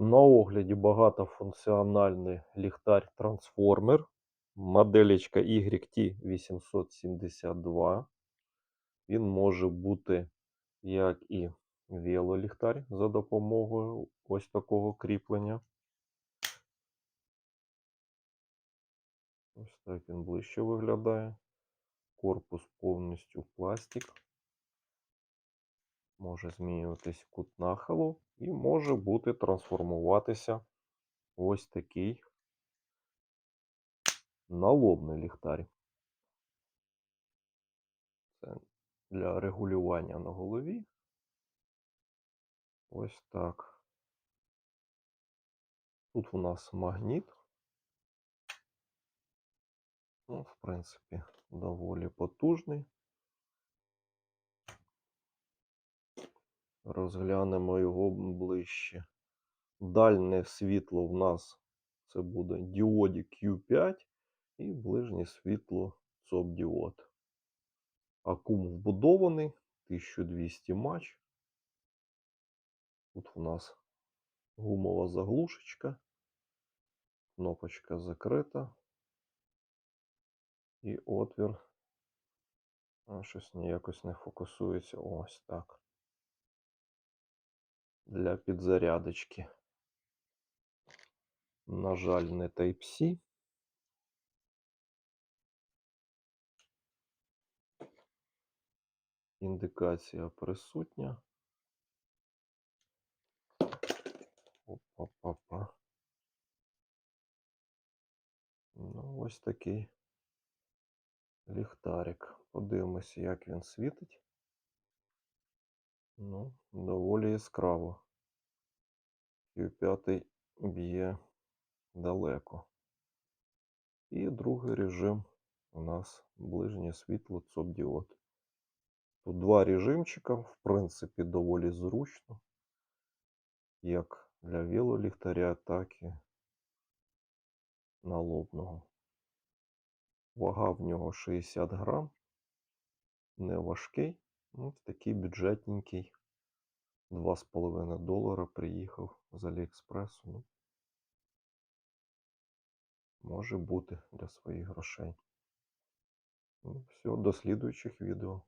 На огляді багатофункціональний ліхтар-трансформер. Моделечка YT872. Він може бути як і велоліхтар за допомогою ось такого кріплення. Ось так він ближче виглядає. Корпус повністю пластик. Може змінюватись кут нахилу і може бути трансформуватися ось такий налобний ліхтар. Це для регулювання на голові. Ось так. Тут у нас магніт. Ну, в принципі, доволі потужний. Розглянемо його ближче. Дальне світло в нас це буде діоді Q5 і ближнє світло ЦОП діод. Акум вбудований 1200 матч. Тут у нас гумова заглушечка, кнопочка закрита. І отвір. А, щось ніякось не фокусується. Ось так. Для підзарядочки. На жаль, не Type-C. Індикація присутня. Опа-па-па. Ну, ось такий ліхтарик. Подивимося, як він світить. Ну, доволі яскраво. Q5 б'є далеко. І другий режим у нас ближнє світло ЦОП діод. Тут два режимчика, в принципі, доволі зручно. Як для велоліхтаря, так і налобного. Вага в нього 60 грам. Не важкий. Ну, такий бюджетненький. 2,5 долара приїхав з Аліекспресу. Ну, може бути для своїх грошей. Ну, все, до слідуючих відео.